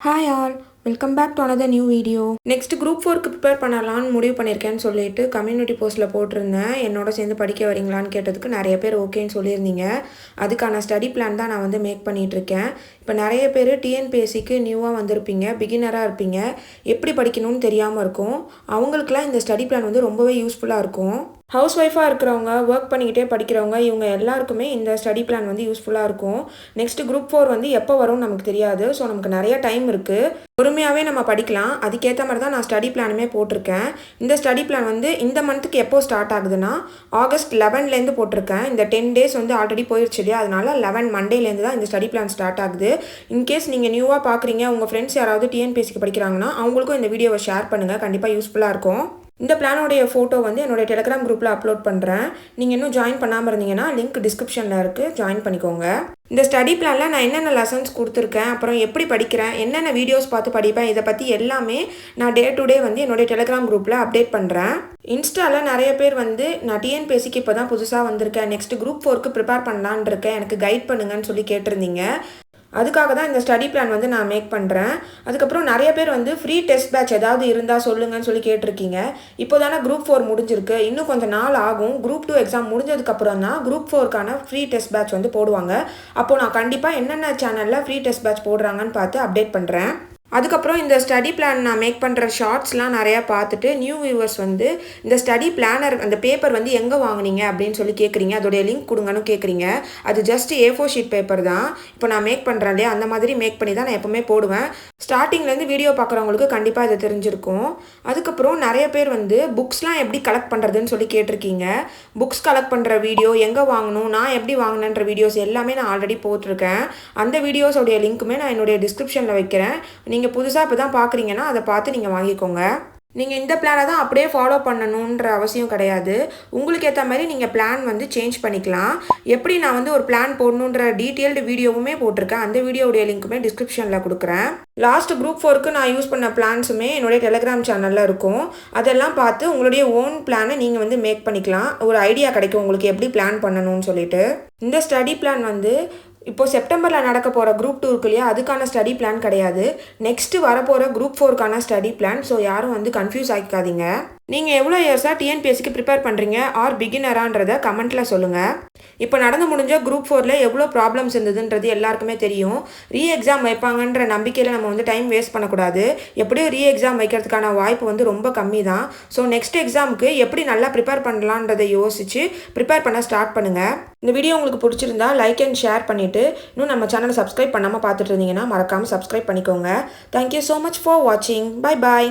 Hi all welcome back to another new video next group ஃபோருக்கு prepare பண்ணலான்னு முடிவு பண்ணியிருக்கேன்னு சொல்லிட்டு கம்யூனிட்டி போஸ்ட்டில் போட்டிருந்தேன். என்னோட சேர்ந்து படிக்க வரீங்களான்னு கேட்டதுக்கு நிறைய பேர் ஓகேன்னு சொல்லியிருந்தீங்க. அதுக்கான ஸ்டடி பிளான் தான் நான் வந்து மேக் பண்ணிகிட்ருக்கேன் இப்போ நிறைய பேர் டிஎன்பிஎஸ்சிக்கு நியூவாக வந்திருப்பீங்க பிகினராக இருப்பீங்க. எப்படி படிக்கணும்னு தெரியாமல் இருக்கும். அவங்களுக்குலாம் இந்த ஸ்டடி பிளான் வந்து ரொம்பவே யூஸ்ஃபுல்லாக இருக்கும். ஹவுஸ் ஒய்ஃபாக இருக்கிறவங்க ஒர்க் பண்ணிக்கிட்டே படிக்கிறவங்க இவங்க எல்லாருக்குமே இந்த ஸ்டடி பிளான் வந்து யூஸ்ஃபுல்லாக இருக்கும். நெக்ஸ்ட் குரூப் ஃபோர் வந்து எப்போ வரும்னு நமக்கு தெரியாது. ஸோ நமக்கு நிறைய டைம் இருக்குது பொறுமையாகவே நம்ம படிக்கலாம். அதுக்கேற்ற மாதிரி தான் நான் ஸ்டடி பிளானுமே போட்டிருக்கேன். இந்த ஸ்டடி பிளான் வந்து இந்த மந்த்துக்கு எப்போ ஸ்டார்ட் ஆகுதுன்னா ஆகஸ்ட் லெவன்லேருந்து போட்டிருக்கேன். இந்த டென் டேஸ் வந்து ஆல்ரெடி போயிடுச்சு இல்லையா? அதனால லெவன் மண்டேலேருந்து தான் இந்த ஸ்டடி பிளான் ஸ்டார்ட் ஆகுது. இன்கேஸ் நீங்கள் நியூவாக பார்க்குறீங்க உங்கள் ஃப்ரெண்ட்ஸ் யாராவது டிஎன்பிஎஸ்சிக்கு படிக்கிறாங்கன்னா அவங்களுக்கும் இந்த வீடியோவை ஷேர் பண்ணுங்கள் கண்டிப்பாக யூஸ்ஃபுல்லாக இருக்கும். இந்த பிளானோடைய ஃபோட்டோ வந்து என்னோட டெலிகிராம் குரூப்பில் அப்லோட் பண்ணுறேன் நீங்கள் இன்னும் ஜாயின் பண்ணாமல் இருந்தீங்கன்னா லிங்க் டிஸ்கிரிப்ஷனில் இருக்குது ஜாயின் பண்ணிக்கோங்க. இந்த ஸ்டடி பிளானில் நான் என்னென்ன லெசன்ஸ் கொடுத்துருக்கேன் அப்புறம் எப்படி படிக்கிறேன் என்னென்ன வீடியோஸ் பார்த்து படிப்பேன் இதை பற்றி எல்லாமே நான் டே டு டே வந்து என்னுடைய டெலிகிராம் குரூப்பில் அப்டேட் பண்ணுறேன் இன்ஸ்டாவில் நிறைய பேர் வந்து நான் டிஎன்பிஎஸ்சிக்கு இப்போ தான் புதுசாக வந்திருக்கேன். நெக்ஸ்ட் குரூப் ஃபோருக்கு ப்ரிப்பேர் பண்ணலான் இருக்கேன். எனக்கு கைட் பண்ணுங்கன்னு சொல்லி கேட்டிருந்தீங்க. அதுக்காக தான் இந்த ஸ்டடி பிளான் வந்து நான் மேக் பண்ணுறேன் அதுக்கப்புறம் நிறைய பேர் வந்து ஃப்ரீ டெஸ்ட் பேட்ச் ஏதாவது இருந்தால் சொல்லுங்கன்னு சொல்லி கேட்டிருக்கீங்க. இப்போ தானே குரூப் ஃபோர் முடிஞ்சிருக்கு. இன்னும் கொஞ்சம் நாள் ஆகும். குரூப் டூ எக்ஸாம் முடிஞ்சதுக்கப்புறம் தான் குரூப் ஃபோருக்கான ஃப்ரீ டெஸ்ட் பேட்ச் வந்து போடுவாங்க. அப்போது நான் கண்டிப்பாக என்னென்ன சேனலில் ஃப்ரீ டெஸ்ட் பேட்ச் போடுறாங்கன்னு பார்த்து அப்டேட் பண்ணுறேன் அதுக்கப்புறம் இந்த ஸ்டடி பிளான் நான் மேக் பண்ணுற ஷார்ட்ஸ்லாம் நிறையா பார்த்துட்டு நியூ வியூவர்ஸ் வந்து இந்த ஸ்டடி பிளானர் அந்த பேப்பர் வந்து எங்கே வாங்குனீங்க அப்படின்னு சொல்லி கேட்குறீங்க அதோடைய லிங்க் கொடுங்கன்னு கேட்குறீங்க அது just A four sheet paper தான். இப்போ நான் மேக் பண்ணுறேன் இல்லையா? அந்த மாதிரி மேக் பண்ணி தான் நான் எப்போவுமே போடுவேன். ஸ்டார்டிங்லேருந்து வீடியோ பார்க்குறவங்களுக்கு கண்டிப்பாக இது தெரிஞ்சிருக்கும். அதுக்கப்புறம் நிறைய பேர் வந்து புக்ஸ்லாம் எப்படி கலெக்ட் பண்ணுறதுன்னு சொல்லி கேட்டிருக்கீங்க. புக்ஸ் கலெக்ட் பண்ணுற வீடியோ எங்கே வாங்கணும்? நான் எப்படி வாங்கினன்ற வீடியோஸ் எல்லாமே நான் ஆல்ரெடி போட்டிருக்கேன். அந்த வீடியோஸோடைய லிங்க்குமே நான் என்னுடைய டிஸ்கிரிப்ஷனில் வைக்கிறேன். நீங்கள் புதுசாக இப்போ தான் பார்க்குறீங்கன்னா அதை பார்த்து நீங்கள் வாங்கிக்கோங்க. நீங்கள் இந்த பிளானை தான் அப்படியே ஃபாலோ பண்ணணுன்ற அவசியம் கிடையாது. உங்களுக்கு ஏற்ற மாதிரி நீங்கள் பிளான் வந்து சேஞ்ச் பண்ணிக்கலாம். எப்படி நான் வந்து ஒரு பிளான் போடணுன்ற டீட்டெயில்டு வீடியோவுமே போட்டிருக்கேன். அந்த வீடியோடைய லிங்க்குமே டிஸ்கிரிப்ஷனில் கொடுக்குறேன். லாஸ்ட் குரூப் ஃபோருக்கு நான் யூஸ் பண்ண பிளான்ஸுமே என்னுடைய டெலிகிராம் சேனலில் இருக்கும். அதெல்லாம் பார்த்து உங்களுடைய ஓன் பிளானை நீங்கள் வந்து மேக் பண்ணிக்கலாம். ஒரு ஐடியா கிடைக்கும் உங்களுக்கு எப்படி பிளான் பண்ணணும்னு சொல்லிட்டு. இந்த ஸ்டடி பிளான் வந்து இப்போது செப்டம்பரில் நடக்க போகிற குரூப் டூ இருக்கு இல்லையா அதுக்கான ஸ்டடி பிளான் கிடையாது. நெக்ஸ்ட்டு வரப்போகிற குரூப் ஃபோருக்கான ஸ்டடி பிளான் ஸோ யாரும் வந்து கன்ஃபியூஸ் ஆகிக்காதீங்க. நீங்கள் எவ்வளோ இயர்ஸாக டிஎன்பிஎஸ்சிக்கு ப்ரிப்பேர் பண்ணுறீங்க ஆர் பிகினரான்றதை கமெண்ட்டில் சொல்லுங்கள் இப்போ நடந்து முடிஞ்ச குரூப் ஃபோரில் எவ்வளோ ப்ராப்ளம்ஸ் இருந்ததுன்றது எல்லாருக்குமே தெரியும். ரீ எக்ஸாம் வைப்பாங்கன்ற நம்பிக்கையில் நம்ம வந்து டைம் வேஸ்ட் பண்ணக்கூடாது. எப்படியும் ரீ எக்ஸாம் வைக்கிறதுக்கான வாய்ப்பு வந்து ரொம்ப கம்மி தான் ஸோ நெக்ஸ்ட் எக்ஸாமுக்கு எப்படி நல்லா ப்ரிப்பேர் பண்ணலான்றதை யோசித்து ப்ரிப்பேர் பண்ண ஸ்டார்ட் பண்ணுங்கள் இந்த வீடியோ உங்களுக்கு பிடிச்சிருந்தா லைக் அண்ட் ஷேர் பண்ணிவிட்டு இன்னும் நம்ம சேனலை சப்ஸ்கிரைப் பண்ணாமல் பார்த்துட்டு இருந்தீங்கன்னா மறக்காமல் சப்ஸ்கிரைப் பண்ணிக்கோங்க. Thank you so much for வாட்சிங் பை பாய்